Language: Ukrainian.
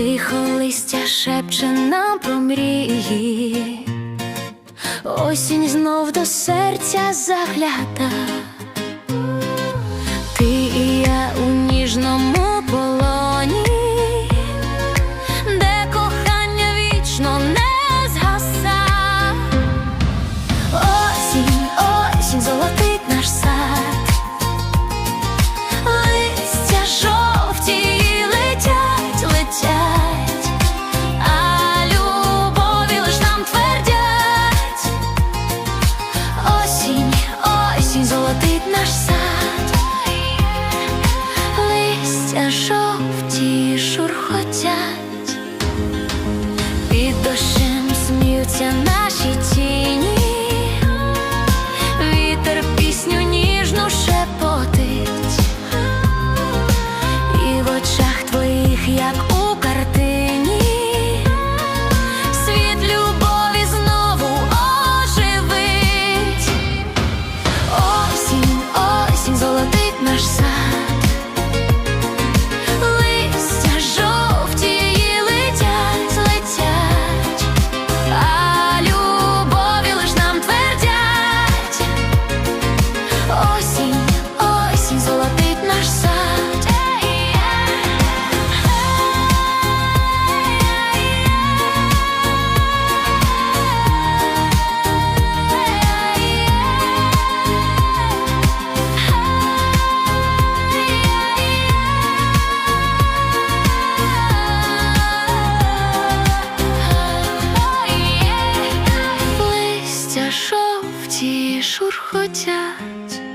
Тихо листя шепче нам про мрії осінь знов до серця загляда, ти і я у ніжному. Наш сад, листя жовті шурхотять, під дощем сміються наші ті. шурхотять.